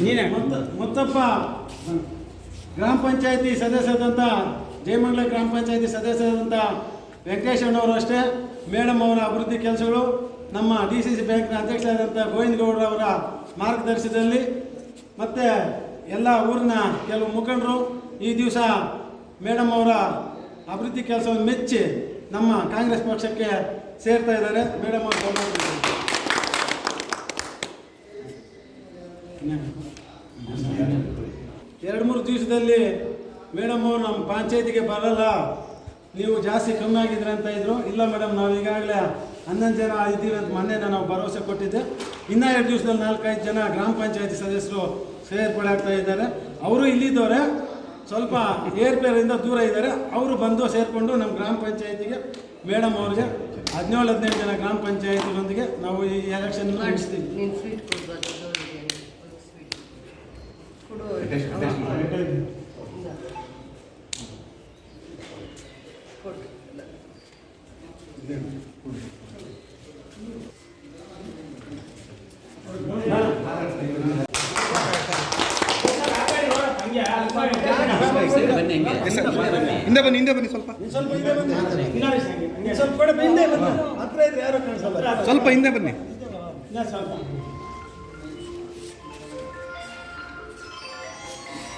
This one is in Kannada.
ನೀನೇ. ಮುತ್ತ- ಮುತ್ತಪ್ಪ, ಗ್ರಾಮ ಪಂಚಾಯತಿ ಸದಸ್ಯರಾದಂಥ ಜಯಮಂಗಲ ಗ್ರಾಮ ಪಂಚಾಯತಿ ಸದಸ್ಯರಾದಂಥ ವೆಂಕಟೇಶಣ್ಣವರು ಅಷ್ಟೇ. ಮೇಡಮ್ ಅವರ ಅಭಿವೃದ್ಧಿ ಕೆಲಸಗಳು, ನಮ್ಮ ಡಿ ಸಿ ಸಿ ಬ್ಯಾಂಕ್ನ ಅಧ್ಯಕ್ಷರಾದಂಥ ಗೋವಿಂದ ಗೌಡ್ರ ಅವರ ಮಾರ್ಗದರ್ಶನದಲ್ಲಿ. ಮತ್ತು ಎಲ್ಲ ಊರಿನ ಕೆಲವು ಮುಖಂಡರು ಈ ದಿವಸ ಮೇಡಮ್ ಅವರ ಅಭಿವೃದ್ಧಿ ಕೆಲಸವನ್ನು ಮೆಚ್ಚಿ ನಮ್ಮ ಕಾಂಗ್ರೆಸ್ ಪಕ್ಷಕ್ಕೆ ಸೇರ್ತಾ ಇದ್ದಾರೆ. ಮೇಡಮ್ ಅವರು ಎರಡು ಮೂರು ದಿವಸದಲ್ಲಿ ಮೇಡಮ್ ಅವರು ನಮ್ಮ ಪಂಚಾಯತಿಗೆ ಬರಲ್ಲ. ನೀವು ಜಾಸ್ತಿ ಕಮ್ಮಿ ಆಗಿದ್ರೆ ಅಂತ ಇದ್ರು ಇಲ್ಲ ಮೇಡಮ್ ನಾವು ಈಗಾಗಲೇ ಹನ್ನೊಂದು ಜನ ಇದ್ದೀವಿ ಅಂತ ಮೊನ್ನೆ ನಾವು ಭರವಸೆ ಕೊಟ್ಟಿದ್ದೆ. ಇನ್ನೂ ಎರಡು ದಿವಸದಲ್ಲಿ ನಾಲ್ಕೈದು ಜನ ಗ್ರಾಮ ಪಂಚಾಯತಿ ಸದಸ್ಯರು ಸೇರ್ಪಡೆ ಆಗ್ತಾ ಇದ್ದಾರೆ. ಅವರು ಇಲ್ಲಿದ್ದವ್ರೆ ಸ್ವಲ್ಪ ಏರ್ಪೇರಿಂದ ದೂರ ಇದ್ದಾರೆ. ಅವರು ಬಂದು ಸೇರಿಕೊಂಡು ನಮ್ಮ ಗ್ರಾಮ ಪಂಚಾಯತಿಗೆ ಮೇಡಮ್ ಅವ್ರಿಗೆ ಹದಿನೇಳು ಹದಿನೈದು ಜನ ಗ್ರಾಮ ಪಂಚಾಯತಿಗಳೊಂದಿಗೆ ನಾವು ಈ ಎಲೆಕ್ಷನ್ ನಡೆಸ್ತೀವಿ ಟೇಸ್ಟ್- ಟೇಸ್ಟ್ ಹಿಂದೆ ಬನ್ನಿ ಹಿಂದೆ ಬನ್ನಿ ಸ್ವಲ್ಪ. ಸ್ವಲ್ಪ ಹಿಂದೆ ಬನ್ನಿ. ಸ್ವಲ್ಪ ಹಿಂದೆ ಬನ್ನಿ. ಹತ್ರ ಇದ್ರೆ ಯಾರು ಕಾಣಿಸಲ್ಲ ಸ್ವಲ್ಪ. ಹಿಂದೆ ಬನ್ನಿ